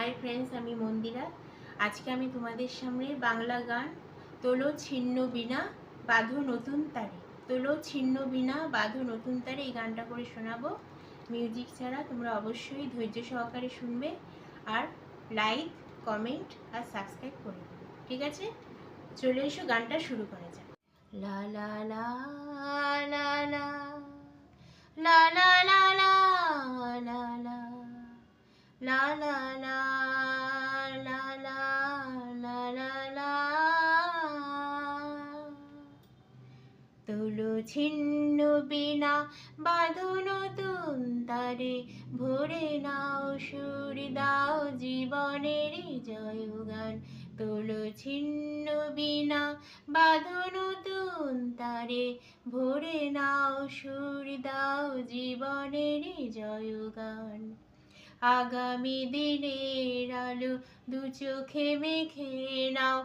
Hi friends আমি মন্দিরা আজকে আমি তোমাদের সামনে বাংলা গান তোলো ছিন্ন বিনা বাঁধো নতুন তারে তোলো ছিন্ন বিনা বাঁধো নতুন তারে এই গানটা করে শোনাবো মিউজিক ছাড়া তোমরা অবশ্যই ধৈর্য সহকারে শুনবে আর লাইক কমেন্ট আর সাবস্ক্রাইব করে দেবে ঠিক আছে চলে এসো গানটা শুরু করা যাক লা লা লা লা লা লা লা লা লা তুলো ছিন্ন বিনা বাঁধো নতুন তারে ভরে নাও সুর, দাও জীবনের জয় গান। তুলো ছিন্ন বিনা বাঁধো নতুন তারে ভরে নাও সুর, দাও জীবনের জয় গান। আগামী দিনের আলো দু চোখে মেখে নাও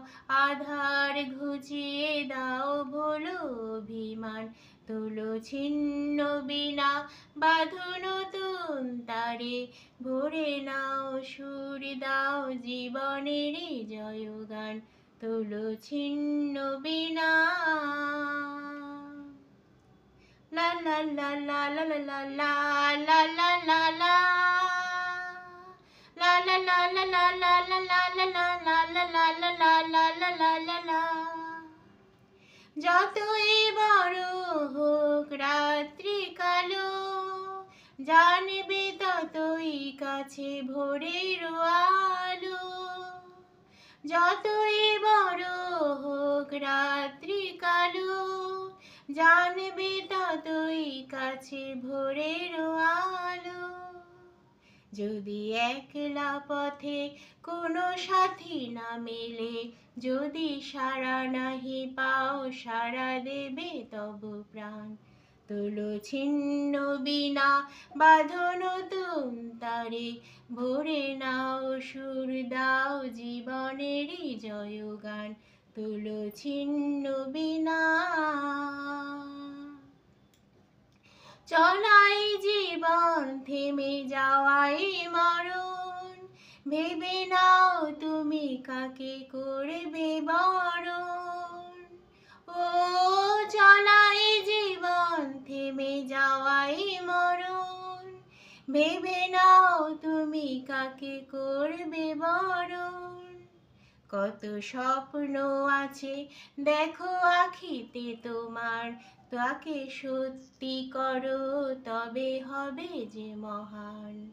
আধার ঘুচিয়ে দাও ভোলো অভিমান তোলো ছিন্ন বিনা বাঁধো নতুন তারে ভরে নাও সুর দাও জীবনের জয় গান তোলো ছিন্ন বিনা La la la la la la la la la la la যতই বড় হোক রাত্রি কালো, জানবে ততই কাছে ভোরের আলো। যতই বড় হোক রাত্রি কালো, জানবে ততই কাছে ভোরের আলো। যদি একলা পথে কোনো সাথী না মেলে, যদি সারা নাহি পাও সারা দেবে তব প্রাণ। তুলো ছিন্ন বিনা বাঁধো নতুন তারে, ভরে নাও সুর দাও জীবনেরই জয় গান। তুলো ছিন্ন বিনা চলাই জীবন ভেবে নাও তুমি কাকে করবে বরণ। ও চলাই জীবন, থেমে যাওয়াই মরণ। ভেবে নাও তুমি কাকে করবে বরণ। কত স্বপ্ন আছে, দেখো আখিতে তোমার। তাকে সত্যি করো, তবে হবে যে মহান।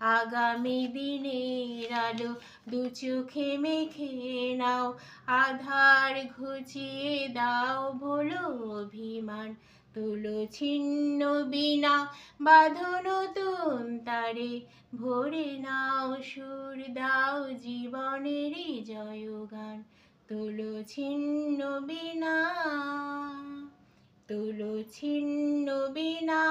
আগামী দিনের আলো দু চোখে মেখে নাও, আধার ঘুচিয়ে দাও ভোলো অভিমান। তুলো ছিন্ন বিনা, বাঁধো নতুন তারে। ভরে নাও সুর, দাও জীবনের জয় গান। তুলো ছিন্ন বিনা তুলো ছিন্ন বিনা, তুলো ছিন্ন বিনা।